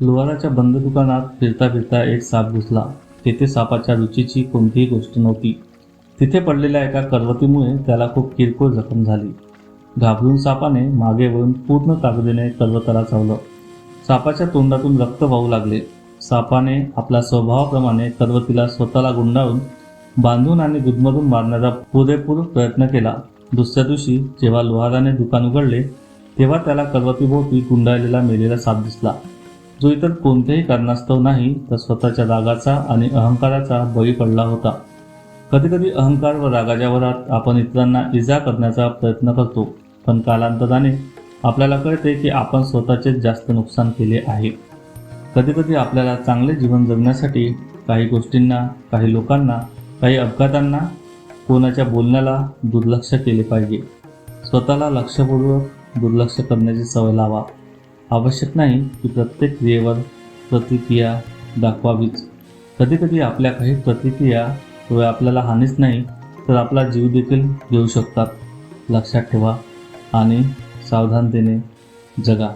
लोहाराच्या बंद दुकानात फिरता फिरता एक साप घुसला. तेथे सापाच्या रुचीची कोणतीही गोष्ट नव्हती. तिथे पडलेल्या एका करवतीमुळे त्याला खूप किरकोळ जखम झाली. घाबरून सापाने मागे वळून पूर्ण ताकदीने करवताला चावलं. सापाच्या तोंडातून रक्त वाहू लागले. सापाने आपल्या स्वभावाप्रमाणे करवतीला स्वतःला गुंडाळून बांधून आणि गुदमरून मारण्याचा पुरेपूर प्रयत्न केला. दुसऱ्या दिवशी जेव्हा लोहाराने दुकान उघडले तेव्हा त्याला करवतीभोवती गुंडाळलेला मेलेला साप दिसला. जो इतर कोणत्याही कारणास्तव नाही तर स्वतःच्या रागाचा आणि अहंकाराचा बळी पडला होता. कधीकधी अहंकार व रागाच्या वरात आपण इतरांना इजा करण्याचा प्रयत्न करतो पण कालांतराने आपल्याला कळते की आपण स्वतःचेच जास्त नुकसान केले आहे. कधीकधी आपल्याला चांगले जीवन जगण्यासाठी काही गोष्टींना काही लोकांना काही अपघातांना कोणाच्या बोलण्याला दुर्लक्ष केले पाहिजे. स्वतःला लक्षपूर्वक दुर्लक्ष करण्याची सवय लावा. आवश्यक नाही की प्रत्येक क्रियेवर प्रतिक्रिया दाखवावीच. कधीकधी आपल्या काही प्रतिक्रिया केवळ आपल्याला हानीच नाही तर आपला जीव देखील घेऊ शकतात. लक्षात ठेवा आणि सावधानतेने जगा.